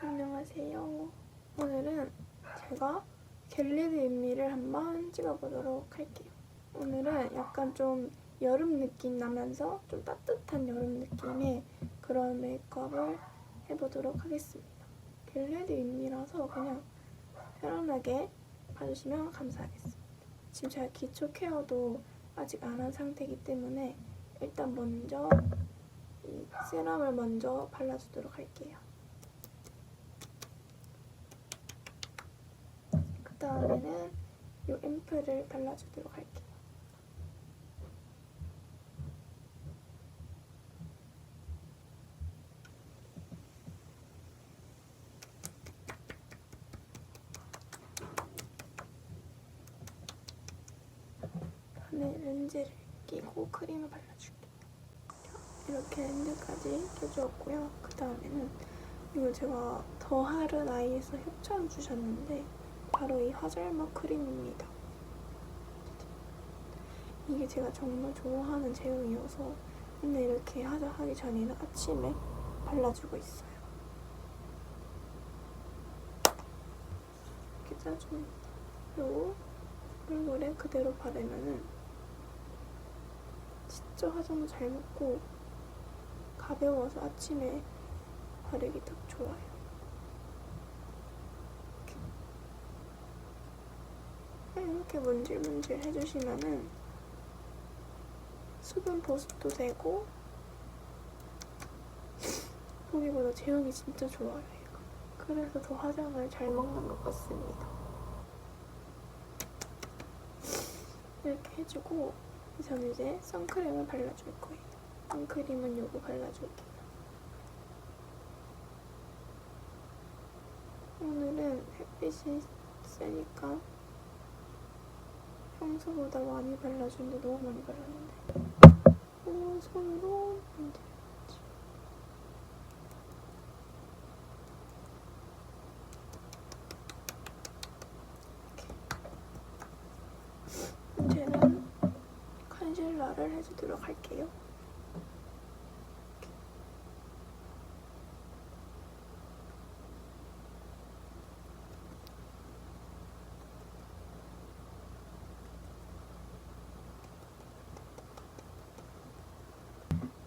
안녕하세요. 오늘은 제가 겟레드 인미를 한번 찍어보도록 할게요. 오늘은 약간 좀 여름 느낌 나면서 좀 따뜻한 여름 느낌의 그런 메이크업을 해보도록 하겠습니다. 겟레드 인미라서 그냥 편안하게 봐주시면 감사하겠습니다. 지금 제가 기초 케어도 아직 안 한 상태이기 때문에 일단 먼저 이 세럼을 먼저 발라주도록 할게요. 그 다음에는 이 앰플을 발라주도록 할게요. 안에 렌즈를 끼고 크림을 발라줄게요. 이렇게 렌즈까지 껴주었고요. 그 다음에는 이거 제가 더 하른 아이에서 협찬 주셨는데 바로 이 화잘먹 크림입니다. 이게 제가 정말 좋아하는 제형이어서 맨날 이렇게 하자 하기 전에는 아침에 발라주고 있어요. 이렇게 짜줍니다. 그리고 얼굴에 그대로 바르면은 진짜 화장도 잘 먹고 가벼워서 아침에 바르기 딱 좋아요. 이렇게. 문질문질 해주시면은 수분 보습도 되고 보기보다 제형이 진짜 좋아요 얘가 그래서 더 화장을 잘 먹는 것 같습니다. 이렇게 해주고 저는 이제 선크림을 발라줄 거예요 선크림은 요거 발라줄게요. 오늘은 햇빛이 세니까 평소보다 많이 발라주는데 너무 많이 발랐는데. 오, 손으로 만들어야지. 이제는 컨실러를 해주도록 할게요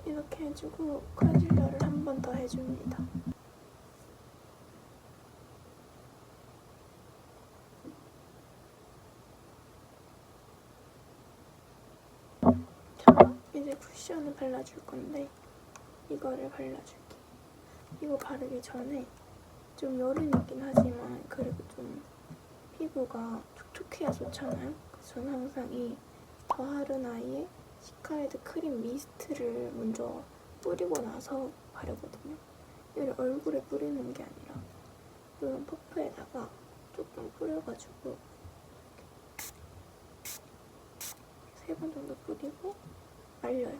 이렇게 해주고 컨실러를 한 번 더 해줍니다. 자, 이제 쿠션을 발라줄 건데 이거를 발라줄게. 이거 바르기 전에 좀 여름이긴 하지만 그래도 좀 피부가 촉촉해야 좋잖아요. 그래서 저는 항상 이 더하른 아이의 시카헤드 크림 미스트를 먼저 뿌리고 나서 바르거든요. 이를 얼굴에 뿌리는 게 아니라 이런 퍼프에다가 조금 뿌려가지고 세 번 정도 뿌리고 말려요.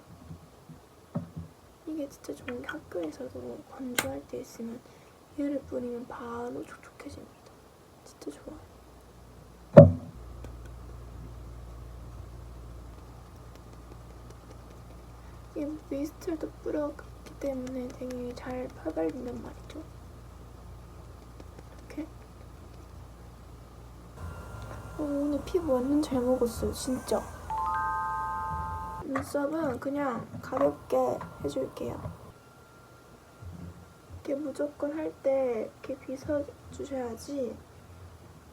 이게 진짜 좋은 게 학교에서도 건조할 때 있으면 얘를 뿌리면 바로 촉촉해집니다. 진짜 좋아요. 이 미스트도 뿌렸기 때문에 되게 잘 펴발린단 말이죠. 이렇게. 어, 오늘 피부 완전 잘 먹었어요, 진짜. 눈썹은 그냥 가볍게 해줄게요. 이렇게 무조건 할 때 이렇게 빗어주셔야지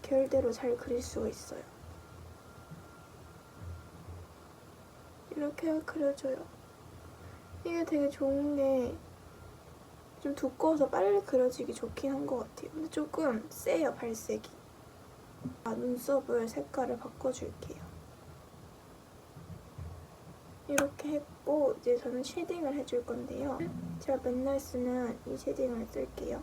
결대로 잘 그릴 수가 있어요. 이렇게 그려줘요. 이게 되게 좋은 게 좀 두꺼워서 빨리 그려지기 좋긴 한 것 같아요. 근데 조금 세요, 발색이. 아, 눈썹을 색깔을 바꿔줄게요. 이렇게 했고 이제 저는 쉐딩을 해줄 건데요. 제가 맨날 쓰는 이 쉐딩을 쓸게요.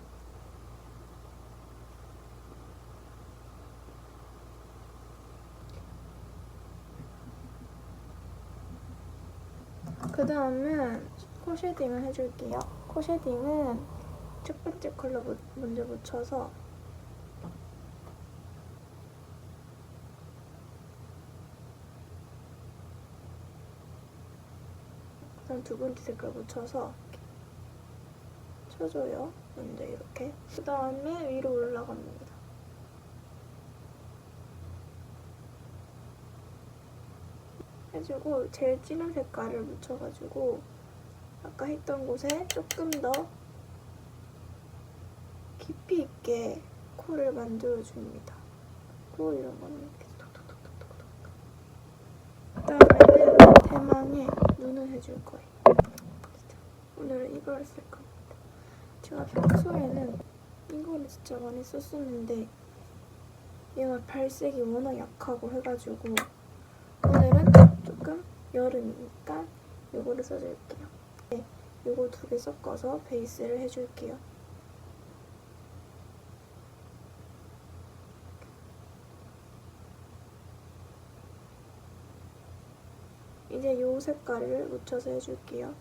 그 다음은 코 쉐딩을 해줄게요. 코 쉐딩은 첫 번째 컬러 무- 먼저 묻혀서 그다음 두 번째 색깔 묻혀서 쳐줘요. 먼저 이렇게. 그 다음에 위로 올라갑니다. 해주고 제일 진한 색깔을 묻혀가지고 아까 했던 곳에 조금 더 깊이 있게 코를 만들어줍니다. 코 이런 거는 이렇게 톡톡톡톡톡. 그다음에는 대망의 눈을 해줄 거예요. 오늘은 이걸 쓸 겁니다. 제가 평소에는 이거를 진짜 많이 썼었는데 얘가 발색이 워낙 약하고 해가지고 여름이니까 이거를 써줄게요. 네, 이거 두 개 섞어서 베이스를 해줄게요. 이제 이 색깔을 묻혀서 해줄게요.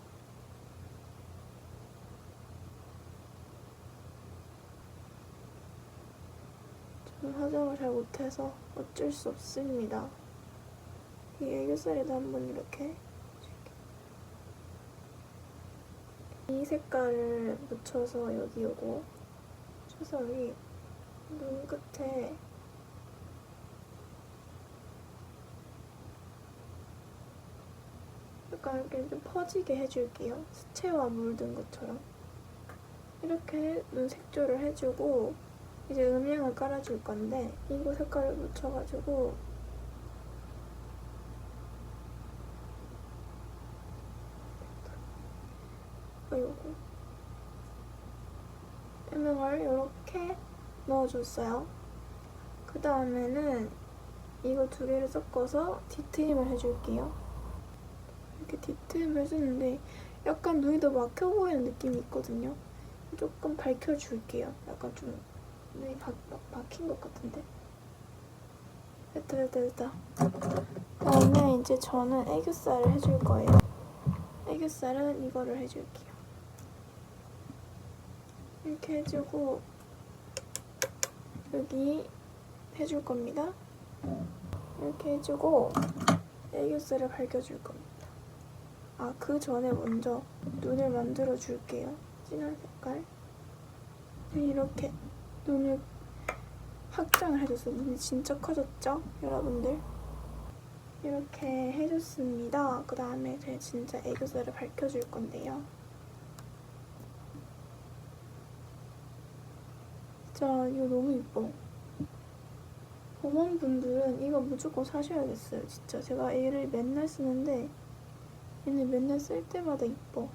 화장을 잘 못해서 어쩔 수 없습니다. 이 애교살에도 한번 이렇게 이 색깔을 묻혀서 여기 요거 묻혀서 여기 눈 끝에 약간 이렇게 좀 퍼지게 해줄게요. 수채화 물든 것처럼. 이렇게 눈 색조를 해주고 이제 음영을 깔아줄 건데 이거 색깔을 묻혀가지고 요거 음영을 이렇게 넣어줬어요. 그 다음에는 이거 두 개를 섞어서 뒤트임을 해줄게요. 이렇게 뒤트임을 해주는데 약간 눈이 더 막혀 보이는 느낌이 있거든요. 조금 밝혀줄게요. 약간 좀 눈이 박, 막 막힌 것 같은데. 됐다 됐다 됐다. 그다음에 이제 저는 애교살을 해줄 거예요. 애교살은 이거를 해줄게요. 이렇게 해주고 여기 해줄 겁니다. 이렇게 해주고 애교살을 밝혀줄 겁니다. 아, 그 전에 먼저 눈을 만들어 줄게요. 진한 색깔. 이렇게 눈을 확장을 해줬어요. 눈이 진짜 커졌죠? 여러분들? 이렇게 해줬습니다. 그 다음에 제 진짜 애교살을 밝혀줄 건데요. 진짜 이거 너무 이뻐. 봄원분들은 이거 무조건 사셔야겠어요. 진짜 제가 얘를 맨날 쓰는데 얘는 맨날 쓸 때마다 이뻐.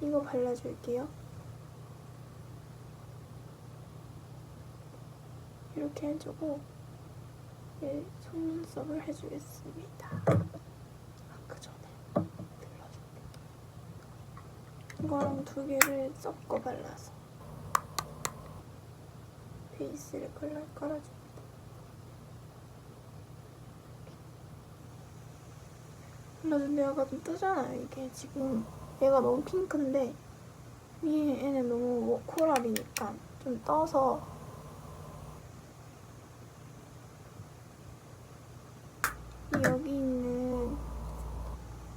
이거 발라줄게요. 이렇게 해주고 얘 속눈썹을 해주겠습니다. 아그 전에 눌러줄게. 이거랑 두 개를 섞어 발라서 베이스를 깔아, 깔아줍니다. 근데 얘가 좀 뜨잖아요 이게 지금 얘가 너무 핑크인데 위에 얘는 너무 뭐 코랄이니까 좀 떠서 이 여기 있는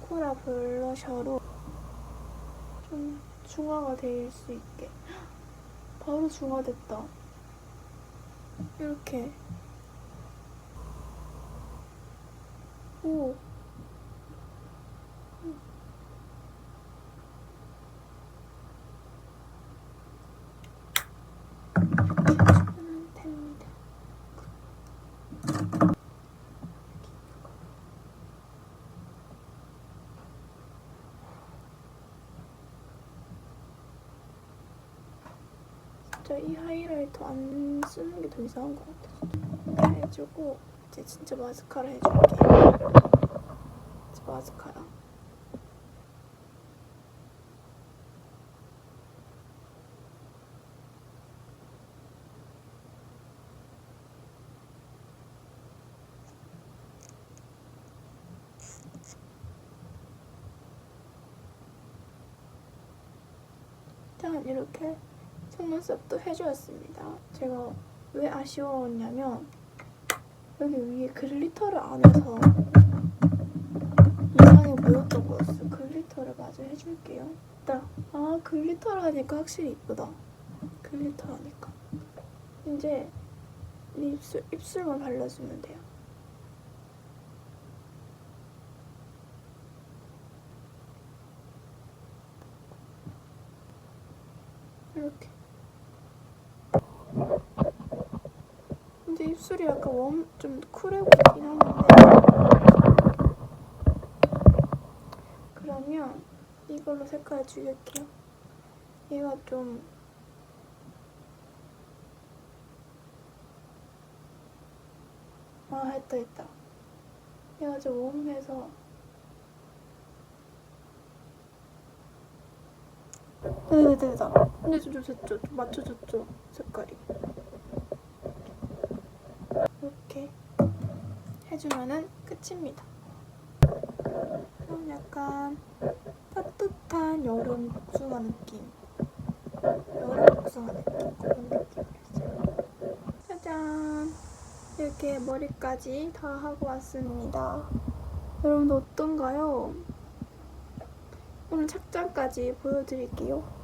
코라 블러셔로 좀 중화가 될 수 있게. 바로 중화됐다. 이렇게. 오 해주면 됩니다. 진짜 이 하이라이터 안 쓰는 게 더 이상한 것 같아. 해주고 이제 진짜 마스카라 해줄게. 이제 마스카라. 일단 이렇게 속눈썹도 해주었습니다. 제가 왜 아쉬웠냐면 여기 위에 글리터를 안 해서 이 보였던 거였어. 글리터를 마저 해줄게요. 딱. 아 글리터를 하니까 확실히 이쁘다. 글리터 하니까. 이제 네 입술 입술만 발라주면 돼요. 이렇게. 근데 입술이 약간 웜, 좀 쿨해 보이긴 하는데. 그러면 이걸로 색깔 죽일게요. 얘가 좀 아, 했다, 했다. 얘가 좀 웜해서. 됐다, 됐다, 됐다. 근데 좀, 좀 됐죠? 좀 맞춰줬죠? 색깔이. 이렇게 해주면은 끝입니다. 그럼 약간 따뜻한 여름 복숭아 느낌. 여름 복숭아 느낌. 그런 느낌이었어요. 짜잔. 이렇게 머리까지 다 하고 왔습니다. 여러분도 어떤가요? 오늘 착장까지 보여드릴게요.